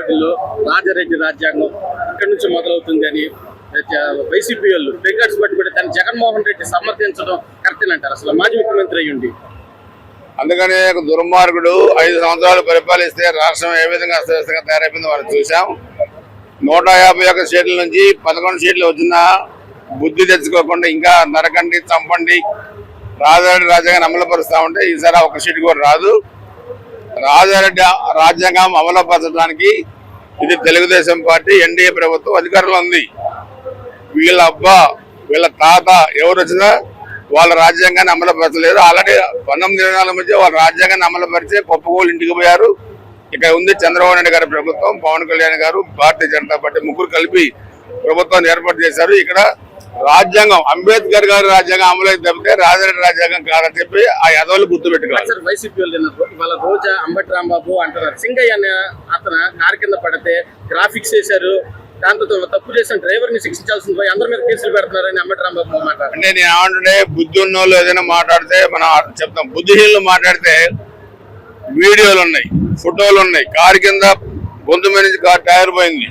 పల్నాడులో రాజారెడ్డి రాజ్యాంగం ఇక్కడి నుంచి మొదలవుతుంది అని వైసీపీ వాళ్ళు రికార్డ్స్ కూడా దాన్ని జగన్మోహన్ రెడ్డి సమర్థించడం కరెక్ట్ అంటారు అసలు మాజీ ముఖ్యమంత్రి అయ్యుండి అందుకని ఒక దుర్మార్గుడు ఐదు సంవత్సరాలు పరిపాలిస్తే రాష్ట్రం ఏ విధంగా అస్తవ్యస్తంగా తయారైపోయిందో మనం చూసాం నూట యాభై ఒక్క సీట్ల నుంచి పదకొండు సీట్లు వచ్చినా బుద్ధి తెచ్చుకోకుండా ఇంకా నరకండి చంపండి రాజారెడ్డి రాజ్యాంగం అమలుపరుస్తా ఉంటే ఈసారి ఒక సీటు కూడా రాదు. రాజారెడ్డి రాజ్యాంగం అమలుపరచడానికి ఇది తెలుగుదేశం పార్టీ ఎన్డీఏ ప్రభుత్వం అధికారంలో ఉంది. వీళ్ళ అబ్బా వీళ్ళ తాత ఎవరు వచ్చినా వాళ్ళ రాజ్యాంగాన్ని అమలుపరచలేదు. ఆల్రెడీ పంతొమ్మిది ఇరవై నాలుగు మధ్య వాళ్ళ రాజ్యాంగాన్ని అమలుపరిచే కుప్పగోలు ఇంటికి పోయారు. ఇక్కడ ఉంది చంద్రబాబు నాయుడు గారి ప్రభుత్వం పవన్ కళ్యాణ్ గారు భారతీయ జనతా పార్టీ ముగ్గురు కలిపి ప్రభుత్వాన్ని ఏర్పాటు చేశారు. ఇక్కడ రాజ్యాంగం అంబేద్కర్ గారి రాజ్యాంగం అమలు తప్పితే రాజారెడ్డి రాజ్యాంగం కాదని చెప్పి ఆ యదవులు గుర్తుపెట్టుకోవాలి. సార్ వైసీపీ వాళ్ళు రోజా అంబటి రాంబాబు అంటున్నారు. సింగయ్య అతను కారు కింద పడితే గ్రాఫిక్స్ చేశారు దాంతో తప్పు చేసిన డ్రైవర్ని శిక్షించాల్సింది పోయి అందరి మీద కేసులు పెడుతున్నారని అంబటి రాంబాబు మాట్లాడారు. అంటే నేను ఏమంటుండే బుద్ధి ఉన్న వాళ్ళు ఏదైనా మాట్లాడితే మనం చెప్తాం. బుద్ధిహీనులు మాట్లాడితే వీడియోలు ఉన్నాయి ఫోటోలు ఉన్నాయి. కారు కింద గొంతు మీద కారు టైర్ పోయింది.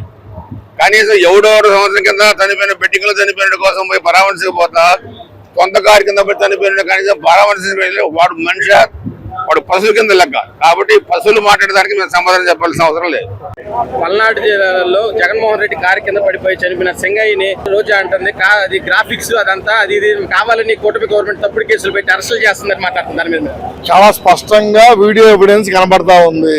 కనీసం ఎవడెవడు సంవత్సరం కింద చనిపోయిన బెట్టింగ్లో చనిపోయిన కోసం పోయి పరామర్శిపోతా కొంత కారు కింద పోయి చనిపోయిన కనీసం పరామర్శించలేదు వాడు మనిషి వాడు పశువు కింద లెక్క. కాబట్టి పశువులు మాట్లాడడానికి మేము సమాధానం చెప్పాల్సిన అవసరం లేదు. పల్నాడు జిల్లాలో జగన్మోహన్ రెడ్డి కారు కింద పడిపోయి చనిపోయిన సింగయ్యని రోజా అంటుంది. కా- అది గ్రాఫిక్స్ అదంతా అది ఇది కావాలని కూటమి గవర్నమెంట్ తప్పుడు కేసులు పెట్టి అరెస్టులు చేస్తుందని మాట్లాడుతుంది దాని మీద చాలా స్పష్టంగా వీడియో ఎవిడెన్స్ కనబడతా ఉంది.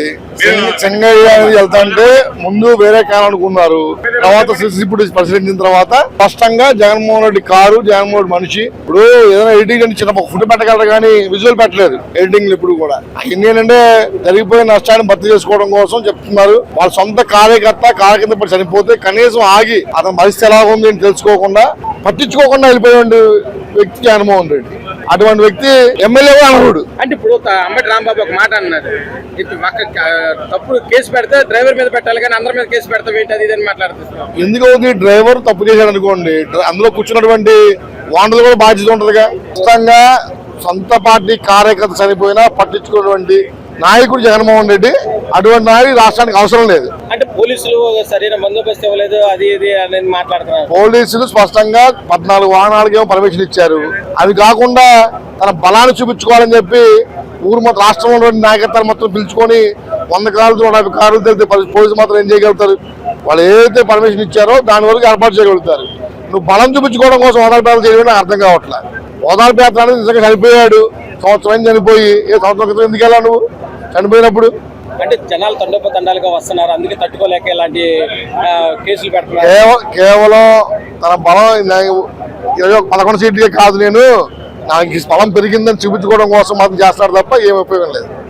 చెంగయ్య అనేది వెళ్తాంటే ముందు వేరే కారు అనుకున్నారు. తర్వాత సిసి ఫుటేజ్ పరిశీలించిన తర్వాత స్పష్టంగా జగన్మోహన్ రెడ్డి కారు జగన్మోహన్ రెడ్డి మనిషి. ఇప్పుడు ఏదైనా ఎడిటింగ్ అని చిన్న ఫుడ్ పెట్టగలరు కానీ విజువల్ పెట్టలేదు. ఎడిటింగ్ ఇప్పుడు కూడా. ఏంటంటే జరిగిపోయిన నష్టాన్ని భర్తీ చేసుకోవడం కోసం చెప్తున్నారు. వాళ్ళ సొంత కార్యకర్త కారు కింద పడి చనిపోతే కనీసం ఆగి అతని పరిస్థితి ఎలా ఉంది అని తెలుసుకోకుండా పట్టించుకోకుండా వెళ్ళిపోయిన వ్యక్తి జగన్మోహన్ రెడ్డి. అటువంటి వ్యక్తి ఎమ్మెల్యే కూడా అనకూడదు. అంటే ఇప్పుడు అంబటి రాంబాబు ఒక మాట అన్నది ఇది ఒక క- తప్పుడు కేసు పెడితే డ్రైవర్ మీద పెట్టాలి కానీ అందరి మీద కేసు పెడతాం ఏంటి అది ఇది అని మాట్లాడుతున్నాం ఎందుకు అవుతుంది డ్రైవర్ తప్పు చేశాడు అనుకోండి అందులో కూర్చున్నటువంటి వాండలు కూడా బాధ్యత ఉంటుందిగా. ఖచ్చితంగా సొంత పార్టీ కార్యకర్త చనిపోయినా పట్టించుకున్నటువంటి నాయకుడు జగన్మోహన్ రెడ్డి అటువంటి నాయకుడు రాష్ట్రానికి అవసరం లేదు. అంటే పోలీసులు సరైన బందోబస్తు ఇవ్వలేదు అది ఇది అనేది మాట్లాడుతున్నారు. పోలీసులు స్పష్టంగా పద్నాలుగు వాహనాలకేమో పర్మిషన్ ఇచ్చారు. అవి కాకుండా తన బలాన్ని చూపించుకోవాలని చెప్పి ఊరు మొత్తం రాష్ట్రంలో నాయకత్వాలు మొత్తం పిలుచుకొని వంద కార్లు నూట యాభై కార్లు తెలితే పోలీసులు మాత్రం ఏం చేయగలుగుతారు? వాళ్ళు ఏదైతే పర్మిషన్ ఇచ్చారో దాని వరకు ఏర్పాటు చేయగలుగుతారు. నువ్వు బలం చూపించుకోవడం కోసం ఓదార్పేట చేయడం నాకు అర్థం కావట్లేదు ఓదార్పేట అనేది నిజంగా చనిపోయాడు. సంవత్సరం చనిపోయి. ఏ సంవత్సరం క్రితం ఎందుకు వెళ్ళావు నువ్వు? చనిపోయినప్పుడు? అంటే జనాలు తండోపతండాలుగా వస్తున్నారు. అందుకే తట్టుకోలేక ఇలాంటి కేసులు పెడుతున్నారు. కేవ- కేవలం తన బలం పదకొండు సీట్లకే కాదు నేను. నాకు ఈ స్థలం పెరిగిందని చూపించుకోవడం కోసం మాత్రం చేస్తారు తప్ప ఏం ఉపయోగం లేదు.